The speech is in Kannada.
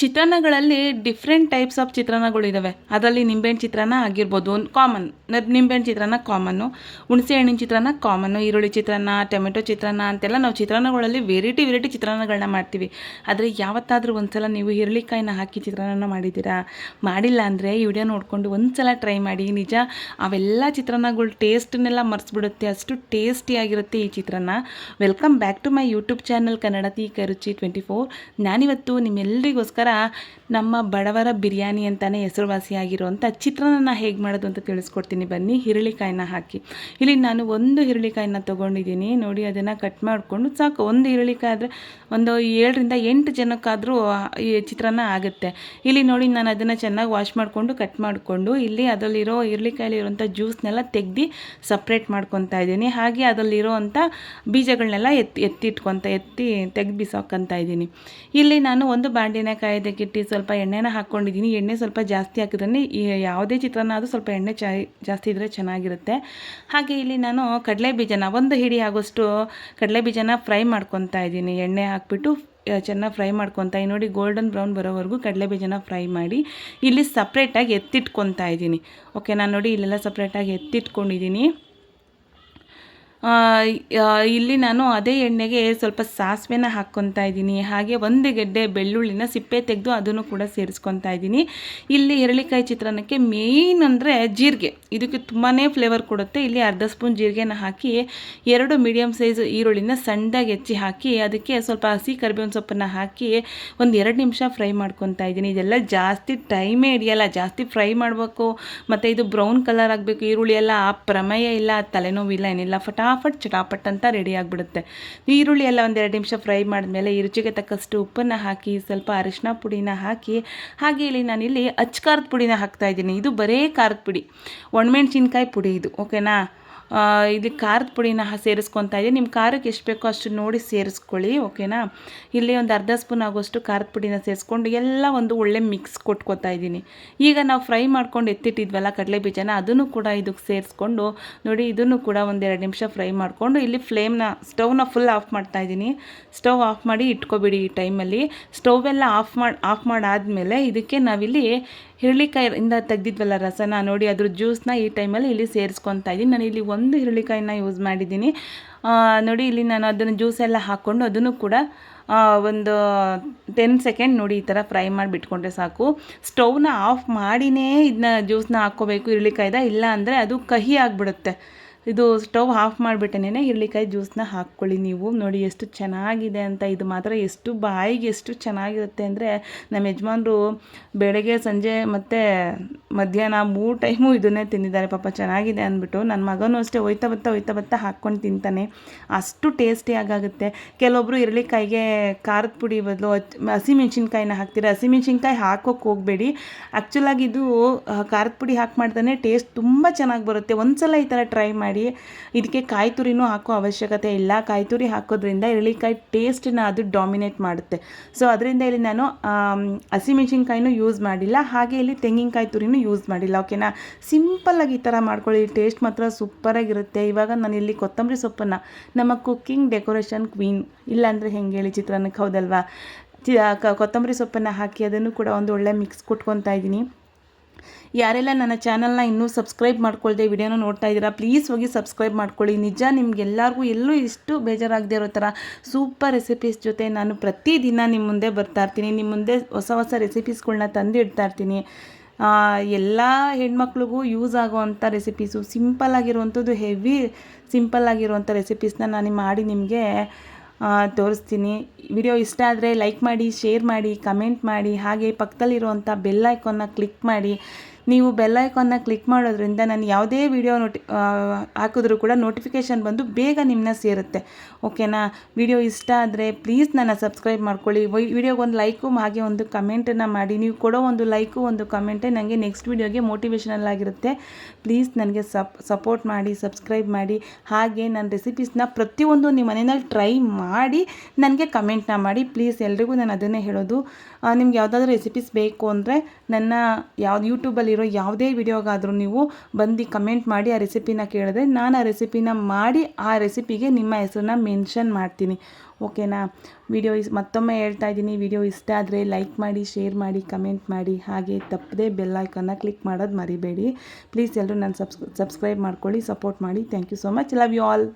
ಚಿತ್ರಾನ್ನಗಳಲ್ಲಿ ಡಿಫ್ರೆಂಟ್ ಟೈಪ್ಸ್ ಆಫ್ ಚಿತ್ರಾನ್ನಗಳಿದ್ದಾವೆ ಅದರಲ್ಲಿ ನಿಂಬೆಹಣ್ಣು ಚಿತ್ರಾನ್ನ ಆಗಿರ್ಬೋದು ಒಂದು ಕಾಮನ್ ನಿಂಬೆಹಣ್ಣು ಚಿತ್ರಾನ್ನ ಕಾಮನ್ನು ಹುಣಸೆ ಹಣ್ಣಿನ ಚಿತ್ರಾನ್ನ ಕಾಮನ್ನು ಈರುಳ್ಳಿ ಚಿತ್ರಾನ್ನ ಟೊಮೆಟೊ ಚಿತ್ರಾನ್ನ ಅಂತೆಲ್ಲ ನಾವು ಚಿತ್ರಾನ್ನಗಳಲ್ಲಿ ವೆರೈಟಿ ವೆರೈಟಿ ಚಿತ್ರಾನ್ನಗಳನ್ನ ಮಾಡ್ತೀವಿ. ಆದರೆ ಯಾವತ್ತಾದರೂ ಒಂದ್ಸಲ ನೀವು ಹಿರಳಿಕಾಯಿನ ಹಾಕಿ ಚಿತ್ರಾನ್ನ ಮಾಡಿದ್ದೀರಾ? ಮಾಡಿಲ್ಲ ಅಂದರೆ ಈ ವಿಡಿಯೋ ನೋಡಿಕೊಂಡು ಒಂದ್ಸಲ ಟ್ರೈ ಮಾಡಿ. ನಿಜ, ಅವೆಲ್ಲ ಚಿತ್ರಾನ್ನಗಳ ಟೇಸ್ಟ್ನೆಲ್ಲ ಮರೆಸ್ಬಿಡುತ್ತೆ. ಅಷ್ಟು ಟೇಸ್ಟಿಯಾಗಿರುತ್ತೆ ಈ chitranna welcome back to my YouTube channel Kannada ತೀ ಕರುಚಿ ಟ್ವೆಂಟಿ ಫೋರ್ ನಾನಿವತ್ತು ನಿಮ್ಮೆಲ್ಲರಿಗೋಸ್ಕರ ನಮ್ಮ ಬಡವರ ಬಿರಿಯಾನಿ ಅಂತಲೇ ಹೆಸರುವಾಸಿಯಾಗಿರುವಂಥ ಚಿತ್ರಾನ್ನ ಹೇಗೆ ಮಾಡೋದು ಅಂತ ತಿಳಿಸ್ಕೊಡ್ತೀನಿ ಬನ್ನಿ. ಹಿರಳಿಕಾಯಿನ ಹಾಕಿ. ಇಲ್ಲಿ ನಾನು ಒಂದು ಹಿರುಳಿಕಾಯಿನ ತೊಗೊಂಡಿದ್ದೀನಿ. ನೋಡಿ, ಅದನ್ನು ಕಟ್ ಮಾಡಿಕೊಂಡು ಸಾಕು. ಒಂದು ಹಿರಳಿಕಾಯಿ ಆದರೆ ಒಂದು ಏಳರಿಂದ ಎಂಟು ಜನಕ್ಕಾದರೂ ಈ ಚಿತ್ರಾನ್ನ ಆಗುತ್ತೆ. ಇಲ್ಲಿ ನೋಡಿ, ನಾನು ಅದನ್ನು ಚೆನ್ನಾಗಿ ವಾಶ್ ಮಾಡಿಕೊಂಡು ಕಟ್ ಮಾಡಿಕೊಂಡು ಇಲ್ಲಿ ಅದರಲ್ಲಿರೋ ಹಿರಳಿಕಾಯಲ್ಲಿರುವಂಥ ಜ್ಯೂಸ್ನೆಲ್ಲ ತೆಗ್ದು ಸಪ್ರೇಟ್ ಮಾಡ್ಕೊತಾ ಇದ್ದೀನಿ. ಹಾಗೆ ಅದರಲ್ಲಿರೋವಂಥ ಬೀಜಗಳನ್ನೆಲ್ಲ ಎತ್ತಿ, ಎತ್ತಿಟ್ಕೊತ, ಎತ್ತಿ ತೆಗ್ದು ಬಿಸಾಕೊಂತ ಇದ್ದೀನಿ. ಇಲ್ಲಿ ನಾನು ಒಂದು ಬಾಂಡಿನ ಕಾಯ್ದಕ್ಕಿಟ್ಟು ಸ್ವಲ್ಪ ಎಣ್ಣೆನ ಹಾಕ್ಕೊಂಡಿದ್ದೀನಿ. ಎಣ್ಣೆ ಸ್ವಲ್ಪ ಜಾಸ್ತಿ ಹಾಕಿದ್ರೆ ಯಾವುದೇ ಚಿತ್ರಾನ್ನ ಆದರೂ ಸ್ವಲ್ಪ ಎಣ್ಣೆ ಚಾ ಜಾಸ್ತಿ ಇದ್ದರೆ ಚೆನ್ನಾಗಿರುತ್ತೆ. ಹಾಗೆ ಇಲ್ಲಿ ನಾನು ಕಡಲೆ ಬೀಜನ ಒಂದು ಹಿಡಿ ಆಗೋಷ್ಟು ಕಡಲೆ ಬೀಜನ ಫ್ರೈ ಮಾಡ್ಕೊತಾ ಇದ್ದೀನಿ. ಎಣ್ಣೆ ಹಾಕ್ಬಿಟ್ಟು ಚೆನ್ನಾಗಿ ಫ್ರೈ ಮಾಡ್ಕೊತಾ ನೋಡಿ, ಗೋಲ್ಡನ್ ಬ್ರೌನ್ ಬರೋವರೆಗೂ ಕಡಲೆ ಬೀಜನ ಫ್ರೈ ಮಾಡಿ ಇಲ್ಲಿ ಸಪ್ರೇಟಾಗಿ ಎತ್ತಿಟ್ಕೊತಾ ಇದ್ದೀನಿ. ಓಕೆ ನಾನು ನೋಡಿ, ಇಲ್ಲೆಲ್ಲ ಸಪ್ರೇಟಾಗಿ ಎತ್ತಿಟ್ಕೊಂಡಿದ್ದೀನಿ. ಇಲ್ಲಿ ನಾನು ಅದೇ ಎಣ್ಣೆಗೆ ಸ್ವಲ್ಪ ಸಾಸಿವೆನ ಹಾಕ್ಕೊತಾ ಇದ್ದೀನಿ. ಹಾಗೆ ಒಂದು ಗೆಡ್ಡೆ ಬೆಳ್ಳುಳ್ಳಿನ ಸಿಪ್ಪೆ ತೆಗೆದು ಅದನ್ನು ಕೂಡ ಸೇರಿಸ್ಕೊತಾ ಇದ್ದೀನಿ. ಇಲ್ಲಿ ಎರಳಿಕಾಯಿ ಚಿತ್ರಾನ್ನಕ್ಕೆ ಮೇಯ್ನ್ ಅಂದರೆ ಜೀರಿಗೆ. ಇದಕ್ಕೆ ತುಂಬಾ ಫ್ಲೇವರ್ ಕೊಡುತ್ತೆ. ಇಲ್ಲಿ ಅರ್ಧ ಸ್ಪೂನ್ ಜೀರಿಗೆನ ಹಾಕಿ, ಎರಡು ಮೀಡಿಯಮ್ ಸೈಜ್ ಈರುಳ್ಳಿನ ಸಣ್ಣದಾಗಿ ಹೆಚ್ಚಿ ಹಾಕಿ, ಅದಕ್ಕೆ ಸ್ವಲ್ಪ ಹಸಿ ಕರಿಬೇವಿನ ಸೊಪ್ಪನ್ನು ಹಾಕಿ ಒಂದು ಎರಡು ನಿಮಿಷ ಫ್ರೈ ಮಾಡ್ಕೊತಾ ಇದ್ದೀನಿ. ಇದೆಲ್ಲ ಜಾಸ್ತಿ ಟೈಮೇ ಹಿಡಿಯಲ್ಲ. ಜಾಸ್ತಿ ಫ್ರೈ ಮಾಡಬೇಕು. ಮತ್ತು ಇದು ಬ್ರೌನ್ ಕಲರ್ ಆಗಬೇಕು. ಈರುಳ್ಳಿ ಎಲ್ಲ ಆ ಪ್ರಮೇಯ ಇಲ್ಲ, ತಲೆನೋವಿಲ್ಲ, ಏನಿಲ್ಲ. ಫಟಾಫಟ್ ಚಟಾಪಟ್ ಅಂತ ರೆಡಿ ಆಗಿಬಿಡುತ್ತೆ. ಈರುಳ್ಳಿ ಎಲ್ಲ ಒಂದೆರಡು ನಿಮಿಷ ಫ್ರೈ ಮಾಡಿದ್ಮೇಲೆ ಈ ರುಚಿಗೆ ತಕ್ಕಷ್ಟು ಉಪ್ಪನ್ನು ಹಾಕಿ, ಸ್ವಲ್ಪ ಅರಿಶಿನ ಪುಡಿನ ಹಾಕಿ, ಹಾಗೆ ಇಲ್ಲಿ ನಾನಿಲ್ಲಿ ಅಚ್ಚ ಖಾರದ ಪುಡಿನ ಹಾಕ್ತಾ ಇದ್ದೀನಿ. ಇದು ಬರೇ ಖಾರದ ಪುಡಿ. ಒಣಮೆಣ್ಸಿನ್ಕಾಯಿ ಪುಡಿ ಇದು ಓಕೆನಾ ಇದು ಖಾರದ ಪುಡಿನ ಸೇರಿಸ್ಕೊತ ಇದ್ದೀನಿ. ನಿಮ್ಮ ಖಾರಕ್ಕೆ ಎಷ್ಟು ಬೇಕೋ ಅಷ್ಟು ನೋಡಿ ಸೇರಿಸ್ಕೊಳ್ಳಿ, ಓಕೆನಾ? ಇಲ್ಲಿ ಒಂದು ಅರ್ಧ ಸ್ಪೂನ್ ಆಗೋಷ್ಟು ಖಾರದ ಪುಡಿನ ಸೇರಿಸ್ಕೊಂಡು ಎಲ್ಲ ಒಂದು ಒಳ್ಳೆ ಮಿಕ್ಸ್ ಕೊಟ್ಕೊತಾ ಇದ್ದೀನಿ. ಈಗ ನಾವು ಫ್ರೈ ಮಾಡ್ಕೊಂಡು ಎತ್ತಿಟ್ಟಿದ್ವಲ್ಲ ಕಡಲೆ ಬೀಜನ, ಅದನ್ನು ಕೂಡ ಇದಕ್ಕೆ ಸೇರಿಸ್ಕೊಂಡು ನೋಡಿ, ಇದನ್ನು ಕೂಡ ಒಂದೆರಡು ನಿಮಿಷ ಫ್ರೈ ಮಾಡಿಕೊಂಡು ಇಲ್ಲಿ ಫ್ಲೇಮ್ನ, ಸ್ಟೌವ್ನ ಫುಲ್ ಆಫ್ ಮಾಡ್ತಾ ಇದ್ದೀನಿ. ಸ್ಟೌವ್ ಆಫ್ ಮಾಡಿ ಇಟ್ಕೊಬಿಡಿ ಈ ಟೈಮಲ್ಲಿ. ಸ್ಟೌವೆಲ್ಲ ಆಫ್ ಮಾಡಿ, ಆಫ್ ಮಾಡಾದಮೇಲೆ ಇದಕ್ಕೆ ನಾವಿಲ್ಲಿ ಹಿರಳಿಕಾಯಿಂದ ತೆಗ್ದಿದ್ವಲ್ಲ ರಸನ, ನೋಡಿ ಅದ್ರ ಜ್ಯೂಸ್ನ ಈ ಟೈಮಲ್ಲಿ ಇಲ್ಲಿ ಸೇರಿಸ್ಕೊತಾ ಇದ್ದೀನಿ. ನಾನು ಇಲ್ಲಿ ಒಂದು ಹಿರಳಿಕಾಯಿನ ಯೂಸ್ ಮಾಡಿದ್ದೀನಿ. ನೋಡಿ ಇಲ್ಲಿ ನಾನು ಅದನ್ನು ಜ್ಯೂಸ್ ಎಲ್ಲ ಹಾಕ್ಕೊಂಡು ಅದನ್ನು ಕೂಡ ಒಂದು ಟೆನ್ ಸೆಕೆಂಡ್ ನೋಡಿ ಈ ಥರ ಫ್ರೈ ಮಾಡಿ ಬಿಟ್ಕೊಂಡ್ರೆ ಸಾಕು. ಸ್ಟೌವ್ನ ಆಫ್ ಮಾಡಿನೇ ಇದನ್ನ ಜ್ಯೂಸ್ನ ಹಾಕ್ಕೋಬೇಕು ಇರಲಿಕ್ಕಾಯ್ದ ಇಲ್ಲ ಅಂದರೆ ಅದು ಕಹಿ ಆಗಿಬಿಡುತ್ತೆ. ಇದು ಸ್ಟವ್ ಆಫ್ ಮಾಡಿಬಿಟ್ಟೇನೆ ಹಿರಳಿಕಾಯಿ ಜ್ಯೂಸ್ನ ಹಾಕ್ಕೊಳ್ಳಿ ನೀವು. ನೋಡಿ ಎಷ್ಟು ಚೆನ್ನಾಗಿದೆ ಅಂತ. ಇದು ಮಾತ್ರ ಎಷ್ಟು ಬಾಯಿಗೆ ಎಷ್ಟು ಚೆನ್ನಾಗಿರುತ್ತೆ ಅಂದರೆ ನಮ್ಮ ಯಜಮಾನರು ಬೆಳಗ್ಗೆ, ಸಂಜೆ ಮತ್ತು ಮಧ್ಯಾಹ್ನ ಮೂರು ಟೈಮು ಇದನ್ನೇ ತಿಂದಿದ್ದಾರೆ. ಪಾಪ ಚೆನ್ನಾಗಿದೆ ಅಂದ್ಬಿಟ್ಟು ನನ್ನ ಮಗನೂ ಅಷ್ಟೇ ಹೋಯ್ತಾ ಬತ್ತಾ ಹೋಯ್ತಾ ಬತ್ತಾ ಹಾಕ್ಕೊಂಡು ತಿಂತಾನೆ. ಅಷ್ಟು ಟೇಸ್ಟಿಯಾಗುತ್ತೆ ಕೆಲವೊಬ್ಬರು ಹಿರ್ಳಿಕಾಯಿಗೆ ಖಾರದ ಪುಡಿ ಬದಲು ಹಸಿಮೆಣ್ಸಿನ್ಕಾಯಿನ ಹಾಕ್ತೀರ? ಹಸಿಮೆಣ್ಸಿನ್ಕಾಯಿ ಹಾಕೋಕೆ ಹೋಗಬೇಡಿ. ಆ್ಯಕ್ಚುಲಾಗಿ ಇದು ಖಾರದ ಪುಡಿ ಹಾಕಿ ಮಾಡ್ತಾನೆ, ಟೇಸ್ಟ್ ತುಂಬ ಚೆನ್ನಾಗಿ ಬರುತ್ತೆ. ಒಂದು ಸಲ ಈ ಥರ ಟ್ರೈ ಮಾಡಿ ಇದಕ್ಕೆ ಕಾಯಿ ತುರಿನೂ ಹಾಕೋ ಅವಶ್ಯಕತೆ ಇಲ್ಲ. ಕಾಯಿ ತುರಿ ಹಾಕೋದ್ರಿಂದ ಹಿರಳಿಕಾಯಿ ಟೇಸ್ಟನ್ನ ಅದು ಡಾಮಿನೇಟ್ ಮಾಡುತ್ತೆ. ಸೊ ಅದರಿಂದ ಇಲ್ಲಿ ನಾನು ಹಸಿಮೆಣ್ಸಿನ್ಕಾಯಿನೂ ಯೂಸ್ ಮಾಡಿಲ್ಲ. ಹಾಗೆ ಇಲ್ಲಿ ತೆಂಗಿನಕಾಯಿ ತುರಿನೂ ಯೂಸ್ ಮಾಡಿಲ್ಲ. ಓಕೆನಾ ಸಿಂಪಲ್ಲಾಗಿ ಈ ಥರ ಮಾಡ್ಕೊಳ್ಳಿ. ಟೇಸ್ಟ್ ಮಾತ್ರ ಸೂಪರಾಗಿರುತ್ತೆ ಇವಾಗ ನಾನು ಇಲ್ಲಿ ಕೊತ್ತಂಬರಿ ಸೊಪ್ಪನ್ನು ನಮ್ಮ ಕುಕ್ಕಿಂಗ್ ಡೆಕೋರೇಷನ್ ಕ್ವೀನ್ ಇಲ್ಲಾಂದರೆ ಹೆಂಗೆ ಹೇಳಿ ಚಿತ್ರಾನ್ನಕ್ಕೆ ಹೌದಲ್ವಾ? ಕೊತ್ತಂಬರಿ ಸೊಪ್ಪನ್ನು ಹಾಕಿ ಅದನ್ನು ಕೂಡ ಒಂದು ಒಳ್ಳೆ ಮಿಕ್ಸ್ ಕೊಟ್ಕೊತಾ ಇದ್ದೀನಿ. ಯಾರೆಲ್ಲ ನನ್ನ ಚಾನಲ್ನ ಇನ್ನೂ ಸಬ್ಸ್ಕ್ರೈಬ್ ಮಾಡ್ಕೊಳ್ದೆ ವಿಡಿಯೋನ ನೋಡ್ತಾ ಇದ್ದೀರಾ ಪ್ಲೀಸ್ ಹೋಗಿ ಸಬ್ಸ್ಕ್ರೈಬ್ ಮಾಡ್ಕೊಳ್ಳಿ. ನಿಜ ನಿಮಗೆಲ್ಲರಿಗೂ ಎಲ್ಲೂ ಇಷ್ಟು ಬೇಜಾರಾಗದೆ ಇರೋ ಥರ ಸೂಪರ್ ರೆಸಿಪೀಸ್ ಜೊತೆ ನಾನು ಪ್ರತಿದಿನ ನಿಮ್ಮ ಮುಂದೆ ಬರ್ತಾ ಇರ್ತೀನಿ. ನಿಮ್ಮ ಮುಂದೆ ಹೊಸ ಹೊಸ ರೆಸಿಪೀಸ್ಗಳನ್ನ ತಂದು ಇಡ್ತಾ ಇರ್ತೀನಿ. ಎಲ್ಲ ಹೆಣ್ಮಕ್ಳಿಗೂ ಯೂಸ್ ಆಗೋವಂಥ ರೆಸಿಪೀಸು ಸಿಂಪಲ್ ಆಗಿರುವಂಥದ್ದು ಹೆವಿ ಸಿಂಪಲ್ ಆಗಿರುವಂಥ ರೆಸಿಪೀಸ್ನ ನಾನು ಮಾಡಿ ನಿಮಗೆ ತೋರಿಸ್ತೀನಿ. ವಿಡಿಯೋ ಇಷ್ಟ ಆದರೆ ಲೈಕ್ ಮಾಡಿ ಶೇರ್ ಮಾಡಿ ಕಮೆಂಟ್ ಮಾಡಿ, ಹಾಗೆ ಪಕ್ಕದಲ್ಲಿರುವಂಥ ಬೆಲ್ ಐಕಾನ್ನ ಕ್ಲಿಕ್ ಮಾಡಿ. ನೀವು ಬೆಲ್ ಐಕಾನ್ನ ಕ್ಲಿಕ್ ಮಾಡೋದ್ರಿಂದ ನಾನು ಯಾವುದೇ ವಿಡಿಯೋ ನೋಟಿ ಹಾಕಿದ್ರೂ ಕೂಡ ನೋಟಿಫಿಕೇಷನ್ ಬಂದು ಬೇಗ ನಿಮ್ಮನ್ನ ಸೇರುತ್ತೆ. ಓಕೆನಾ ವಿಡಿಯೋ ಇಷ್ಟ ಆದರೆ ಪ್ಲೀಸ್ ನನ್ನ ಸಬ್ಸ್ಕ್ರೈಬ್ ಮಾಡ್ಕೊಳ್ಳಿ. ವಿಡಿಯೋಗೆ ಒಂದು ಲೈಕು ಹಾಗೆ ಒಂದು ಕಮೆಂಟನ್ನು ಮಾಡಿ. ನೀವು ಕೊಡೋ ಒಂದು ಲೈಕು ಒಂದು ಕಮೆಂಟೇ ನನಗೆ ನೆಕ್ಸ್ಟ್ ವಿಡಿಯೋಗೆ ಮೋಟಿವೇಶನಲ್ ಆಗಿರುತ್ತೆ. ಪ್ಲೀಸ್ ನನಗೆ ಸಪ್ ಸಪೋರ್ಟ್ ಮಾಡಿ ಸಬ್ಸ್ಕ್ರೈಬ್ ಮಾಡಿ. ಹಾಗೆ ನನ್ನ ರೆಸಿಪೀಸ್ನ ಪ್ರತಿಯೊಂದು ನಿಮ್ಮ ಮನೆಯಲ್ಲಿ ಟ್ರೈ ಮಾಡಿ ನನಗೆ ಕಮೆಂಟ್ನ ಮಾಡಿ. ಪ್ಲೀಸ್ ಎಲ್ರಿಗೂ ನಾನು ಅದನ್ನೇ ಹೇಳೋದು. ನಿಮ್ಗೆ ಯಾವುದಾದ್ರೂ ರೆಸಿಪೀಸ್ ಬೇಕು ಅಂದರೆ ನನ್ನ ಯಾವ್ದು ಯೂಟ್ಯೂಬಲ್ಲಿರೋ ಮಾಡ್ತಿರೋ ಯಾವುದೇ ವಿಡಿಯೋಗಾದರೂ ನೀವು ಬಂದು ಕಮೆಂಟ್ ಮಾಡಿ ಆ ರೆಸಿಪಿನ ಕೇಳಿದ್ರೆ ನಾನು ಆ ರೆಸಿಪಿನ ಮಾಡಿ ಆ ರೆಸಿಪಿಗೆ ನಿಮ್ಮ ಹೆಸರನ್ನ ಮೆನ್ಷನ್ ಮಾಡ್ತೀನಿ. ಓಕೆನಾ? ವಿಡಿಯೋ ಇಸ್ ಮತ್ತೊಮ್ಮೆ ಹೇಳ್ತಾ ಇದ್ದೀನಿ. ವಿಡಿಯೋ ಇಷ್ಟ ಆದರೆ ಲೈಕ್ ಮಾಡಿ, ಶೇರ್ ಮಾಡಿ, ಕಮೆಂಟ್ ಮಾಡಿ. ಹಾಗೆ ತಪ್ಪದೇ ಬೆಲ್ ಐಕನ್ನ ಕ್ಲಿಕ್ ಮಾಡೋದು ಮರಿಬೇಡಿ. ಪ್ಲೀಸ್ ಎಲ್ಲರೂ ನಾನು ಸಬ್ಸ್ ಸಬ್ಸ್ಕ್ರೈಬ್ ಮಾಡ್ಕೊಳ್ಳಿ, ಸಪೋರ್ಟ್ ಮಾಡಿ. Thank you so much. Love you all.